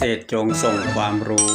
ษตรจงส่งความรู้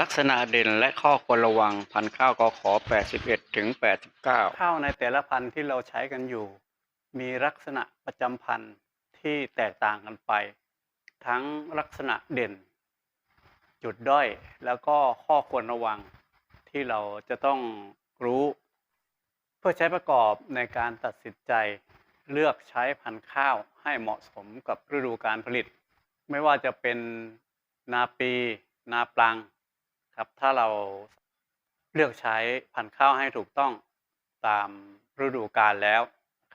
ลักษณะเด่นและข้อควรระวังพันธุ์ข้าวกขอ 81 ถึง 89 ข้าวในแต่ละพันธุ์ที่เราใช้กันอยู่ มีลักษณะประจำพันธุ์ที่แตกต่างกันไป ทั้งลักษณะเด่น จุดด้อยแล้วก็ข้อควรระวังที่เราจะต้องรู้ เพื่อใช้ประกอบในการตัดสินใจเลือกใช้พันธุ์ข้าวให้เหมาะสมกับฤดูการผลิต ไม่ว่าจะเป็น นาปี นาปลังครับ ถ้าเราเลือกใช้พันธุ์ข้าวให้ถูกต้องตามฤดูกาลแล้ว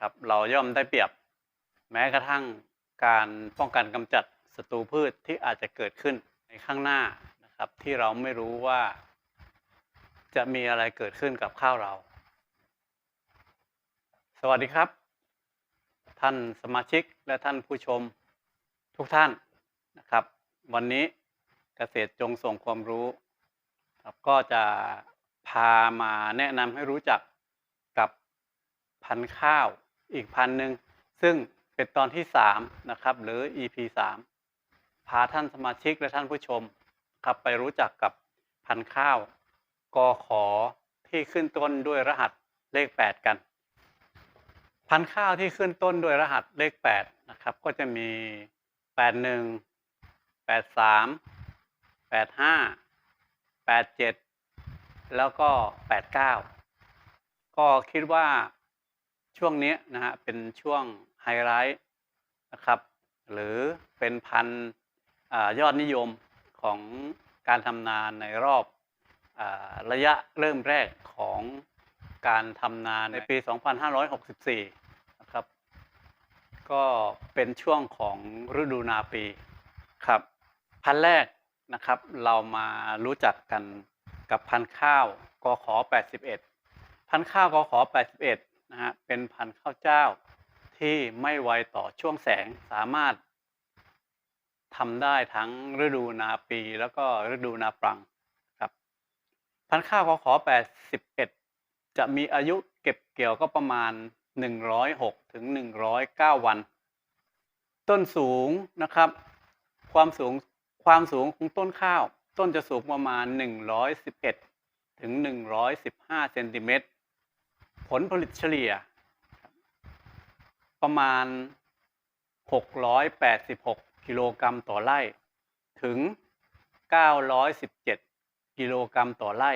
ครับ เราย่อมได้เปรียบ แม้กระทั่งการป้องกันกำจัดศัตรูพืชที่อาจจะเกิดขึ้นในข้างหน้านะครับ ที่เราไม่รู้ว่า จะมีอะไรเกิดขึ้นกับข้าวเรา สวัสดีครับ ท่านสมาชิกและท่านผู้ชมทุกท่านนะครับ วันนี้ เกษตรจงส่งความรู้ครับก็จะพามาแนะนำให้รู้จักกับพันธุ์ข้าวอีกพันหนึ่งซึ่งเป็นตอนที่สามนะครับ หรือ EP สามพาท่านสมาชิกและท่านผู้ชมครับไปรู้จักกับพันธุ์ข้าวกอขอที่ขึ้นต้นด้วยรหัสเลข 8 กัน พันธุ์ข้าวที่ขึ้นต้นด้วยรหัสเลข 8 นะครับ ก็จะมี 81 83 85 87แล้วก็89ก็คิดว่าช่วงนี้นะฮะเป็นช่วงไฮไลท์นะครับ หรือเป็นพันธุ์อายอดนิยมของการทำนาในรอบอาระยะเริ่มแรกของการทำนาในปี 2564 นะครับ ก็เป็นช่วงของฤดูนาปีครับ พันธุ์แรก นะครับ เรามารู้จักกันกับพันธุ์ข้าวกขอ 81 พันธุ์ข้าวกขอ 81 นะฮะ เป็นพันธุ์ข้าวเจ้าที่ไม่ไวต่อช่วงแสงสามารถทำได้ทั้งฤดูนาปีแล้วก็ฤดูนาปรังครับพันธุ์ข้าวกขอ 81 จะมีอายุเก็บเกี่ยวก็ประมาณ 106ถึง109 วัน ต้นสูงนะครับ ความสูง ความสูงของต้นข้าว ต้นจะสูงประมาณ 111 ถึง 115 เซนติเมตร ผลผลิตเฉลี่ย ประมาณ 686 กิโลกรัมต่อไร่ ถึง 917 กิโลกรัมต่อไร่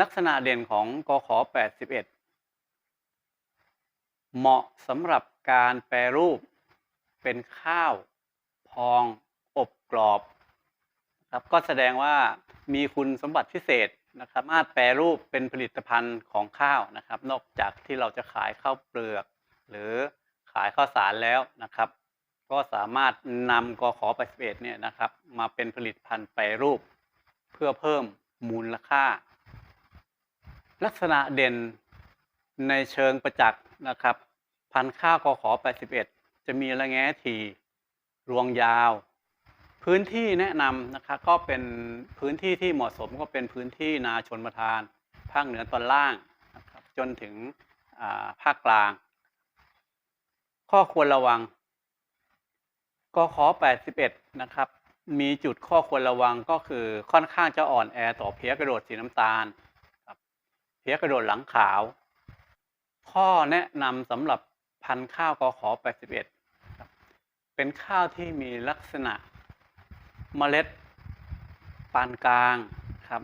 ลักษณะเด่นของกข 81 เหมาะสำหรับการแปรรูปเป็นข้าว พองอบกรอบ ครับก็แสดงว่ามีคุณสมบัติพิเศษนะครับสามารถแปรรูปเป็นผลิตภัณฑ์ของข้าวนะครับ นอกจากที่เราจะขายข้าวเปลือก หรือขายข้าวสารแล้วนะครับ ก็สามารถนำกขอ81เนี่ยนะครับมาเป็นผลิตภัณฑ์แปรรูป เพื่อเพิ่มมูลค่า ลักษณะเด่นในเชิงประจักษ์นะครับ พันธุ์ข้าวกขอ81จะมีระแงะทีรวงยาว พื้นที่แนะนำนะครับก็เป็นพื้นที่ที่เหมาะสมก็เป็นพื้นที่นาชนประทานภาคเหนือตอนล่างนะครับจนถึงภาคกลาง ข้อควรระวังกขอ 81 นะครับ มีจุดข้อควรระวังก็คือค่อนข้างจะอ่อนแอต่อเพี้ยกระโดดสีน้ำตาลเพี้ยกระโดดหลังขาว ข้อแนะนำสำหรับพันธุ์ข้าวกขอ 81 เป็นข้าวที่มีลักษณะ เมล็ดปานกลางครับ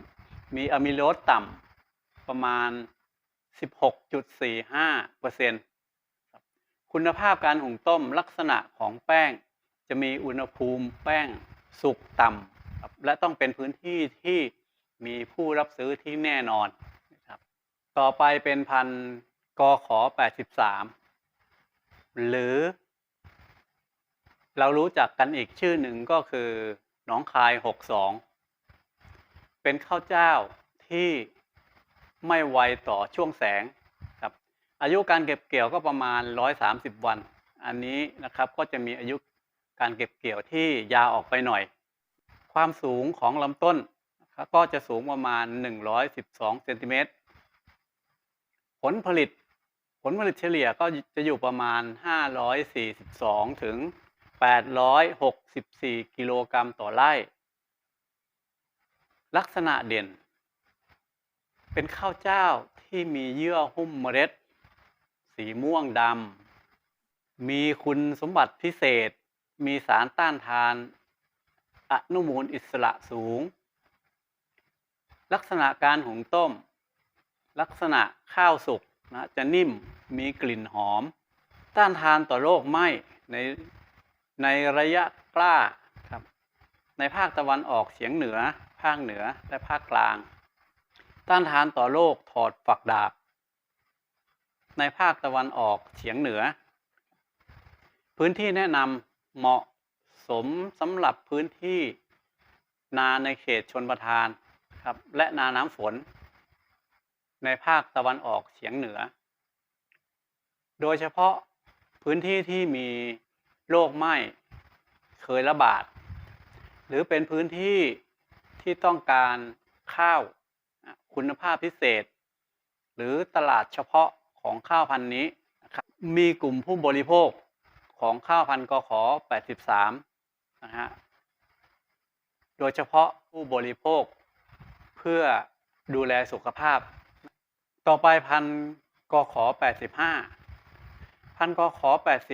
มีอะมิโลสต่ำประมาณ 16.45เปอร์เซ็นคุณภาพการหุงต้มลักษณะของแป้ง จะมีอุณหภูมิแป้งสุกต่ำและต้องเป็นพื้นที่ที่มีผู้รับซื้อที่แน่นอนนะครับต่อไปเป็นพันธุ์กขอ 83 หรือ เรารู้จักกันอีกชื่อหนึ่งก็คือ หนองคาย 62 เป็นข้าวเจ้าที่ไม่ไวต่อช่วงแสงครับ อายุการเก็บเกี่ยวก็ประมาณ 130 วัน อันนี้นะครับก็จะมีอายุการเก็บเกี่ยวที่ยาวออกไปหน่อย ความสูงของลำต้นก็จะสูงประมาณ 112เซนติเมตร ผลผลิต ผลผลิตเฉลี่ยก็จะอยู่ประมาณ 542 ถึง 864 กิโลกรัมต่อไร่ ลักษณะเด่น เป็นข้าวเจ้าที่มีเยื่อหุ้มเมล็ด สีม่วงดำ มีคุณสมบัติพิเศษ มีสารต้านทานอนุมูลอิสระสูง ลักษณะการหุงต้ม ลักษณะข้าวสุกนะจะนิ่มมีกลิ่นหอม ต้านทานต่อโรคไหม้ใน ในระยะกล้าครับในภาคตะวันออกเฉียงเหนือ ภาคเหนือและภาคกลาง ต้านทานต่อโรคถอดฝักดาบ ในภาคตะวันออกเฉียงเหนือ พื้นที่แนะนำเหมาะสมสำหรับพื้นที่นาในเขตชนประทานครับและนาน้ำฝน ในภาคตะวันออกเฉียงเหนือ โดยเฉพาะพื้นที่ที่มี โรคไหม้เคยระบาด หรือเป็นพื้นที่ที่ต้องการข้าวคุณภาพพิเศษ หรือตลาดเฉพาะของข้าวพันธุ์นี้นะครับมีกลุ่มผู้บริโภคของข้าวพันธุ์กขอ 83 นะฮะ โดยเฉพาะผู้บริโภคเพื่อดูแลสุขภาพ ต่อไปพันธุ์กขอ 85 พันธุ์กขอ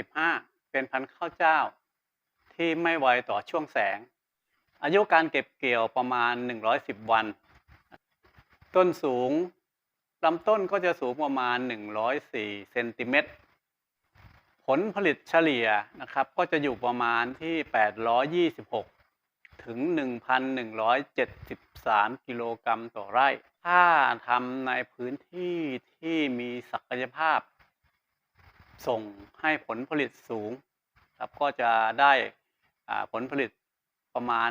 85 เป็นพันธุ์ข้าวเจ้า ที่ไม่ไวต่อช่วงแสง อายุการเก็บเกี่ยวประมาณ 110 วัน ต้นสูงลำต้นก็จะสูงประมาณ 104เซนติเมตรผลผลิตเฉลี่ยนะครับ ก็จะอยู่ประมาณที่ 826 ถึง 1,173 กิโลกรัมต่อไร่ ถ้าทำในพื้นที่ที่มีศักยภาพ ส่งให้ผลผลิตสูงครับก็จะได้ผลผลิตประมาณ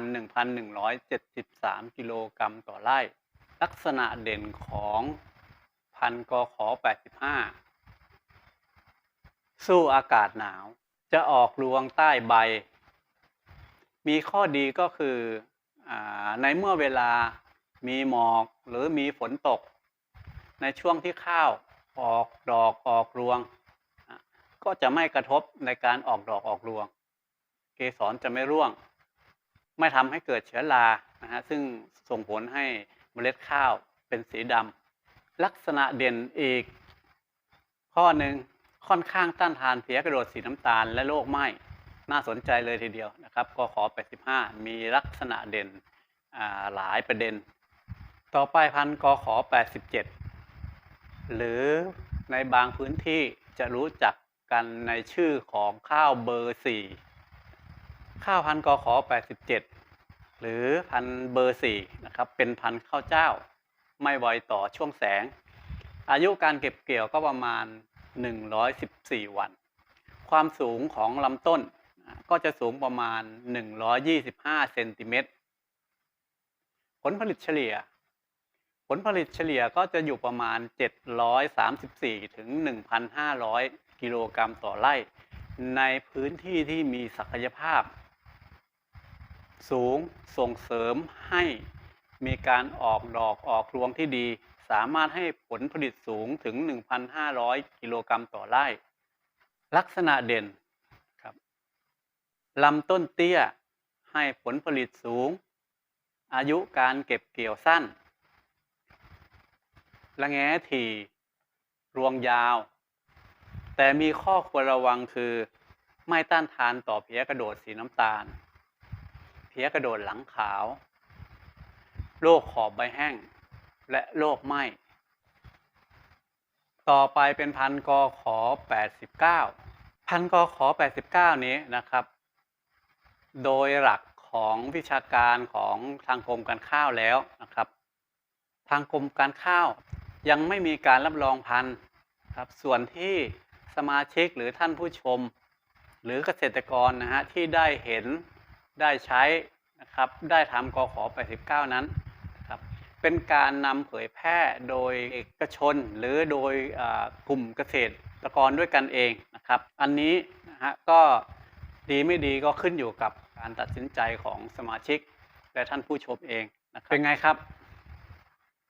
1,173 กิโลกรัมต่อไร่ ลักษณะเด่นของพันธุ์กขอ 85 สู้อากาศหนาว จะออกรวงใต้ใบ มีข้อดีก็คืออในเมื่อเวลามีหมอกหรือมีฝนตก ในช่วงที่ข้าวออกดอกออกรวง ก็จะไม่กระทบในการออกดอกออกรวง เกสรจะไม่ร่วง ไม่ทำให้เกิดเชื้อรานะฮะซึ่งส่งผลให้เมล็ดข้าวเป็นสีดำลักษณะเด่นอีก ข้อหนึ่งค่อนข้างต้านทานเพลี้ยกระโดดสีน้ำตาลและโรคไหม้น่าสนใจเลยทีเดียวนะครับก็ขอ 85 มีลักษณะเด่นหลายประเด็น ต่อไปพันธุ์กขอ 87 หรือในบางพื้นที่จะรู้จัก กันในชื่อของข้าวเบอร์4ข้าวพันธุ์กขอ87 หรือพันเบอร์4นะครับเป็นพันข้าวเจ้า ไม่ไวต่อช่วงแสง อายุการเก็บเกี่ยวก็ประมาณ 114 วัน ความสูงของลำต้นก็จะสูงประมาณ 125 เซนติเมตร ผลผลิตเฉลี่ย ผลผลิตเฉลี่ยก็จะอยู่ประมาณ 734 ถึง 1,500 กิโลกรัมต่อไร่ ในพื้นที่ที่มีศักยภาพ สูงส่งเสริมให้มีการออกดอกออกรวงที่ดี สามารถให้ผลผลิตสูงถึง 1,500 กิโลกรัมต่อไร่ ลักษณะเด่นครับลำต้นเตี้ยให้ผลผลิตสูง อายุการเก็บเกี่ยวสั้น ละแงถี่รวงยาว แต่มีข้อควรระวังคือไม่ต้านทานต่อเพียกระโดดสีน้ำตาล เพียกระโดดหลังขาวโรคขอบใบแห้ง และโรคไหม้ต่อไปเป็นพันกอขอ 89 พันกอขอ 89 นี้นะครับ โดยหลักของวิชาการของทางกรมการข้าวแล้วนะครับ ทางกรมการข้าวยังไม่มีการรับรองพันธุ์ครับส่วนที่ มาชิกหรือท่านผู้ชม หรือเกษตรกรนะฮะที่ได้เห็นได้ใช้นะครับได้ทำกขอ89 นั้นนะครับเป็นการนำเผยแพร่โดยเอกชนหรือโดยอ่ากลุ่มเกษตรกรด้วยกันเองนะครับอันนี้นะฮะก็ดีไม่ดีก็ขึ้นอยู่กับการตัดสินใจของสมาชิกและท่านผู้ชมเองนะครับเป็นไงครับ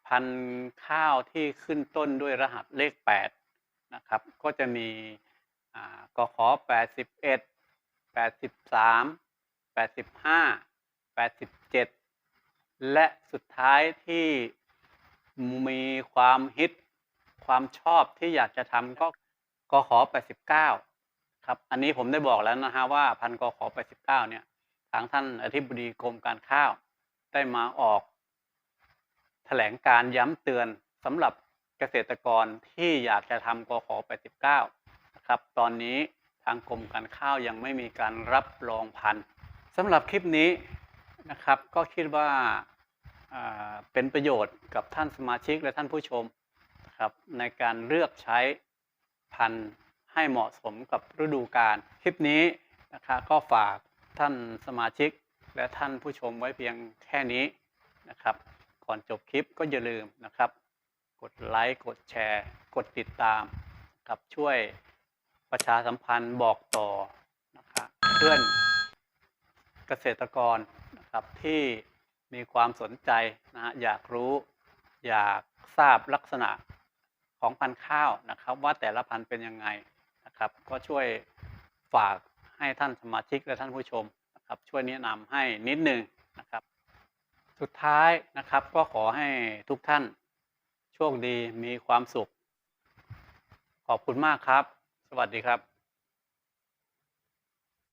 พันธุ์ข้าวที่ขึ้นต้นด้วยรหัสเลข 8 นะครับ ก็จะมีอ่ากขอ81 83 85 87 และสุดท้ายที่มีความฮิตความชอบที่อยากจะทำก็กขอ89 ครับ อันนี้ผมได้บอกแล้วนะฮะว่าพันกขอ89 เนี่ย ทางท่านอธิบดีกรมการข้าว ได้มาออกแถลงการย้ำเตือนสำหรับ เกษตรกรที่อยากจะทำกขอ89 นะครับ ตอนนี้ทางกรมการข้าวยังไม่มีการรับรองพันธุ์สำหรับคลิปนี้นะครับ ก็คิดว่าอ่าเป็นประโยชน์กับท่านสมาชิกและท่านผู้ชมนะครับในการเลือกใช้พันธุ์ให้เหมาะสมกับฤดูกาลคลิปนี้นะครับก็ฝากท่านสมาชิกและท่านผู้ชมไว้เพียงแค่นี้นะครับ ก่อนจบคลิปก็อย่าลืมนะครับ กดไลค์ กดแชร์ กดติดตาม กับช่วยประชาสัมพันธ์บอกต่อนะครับเพื่อนเกษตรกรนะครับที่มีความสนใจนะฮะอยากรู้อยากทราบลักษณะของพันธุ์ข้าวนะครับ ว่าแต่ละพันธุ์เป็นยังไงนะครับ ก็ช่วยฝากให้ท่านสมาชิกและท่านผู้ชมนะครับ ช่วยแนะนำให้นิดนึงนะครับ สุดท้ายนะครับก็ขอให้ทุกท่าน โชคดีมีความสุข ขอบคุณมากครับ สวัสดีครับ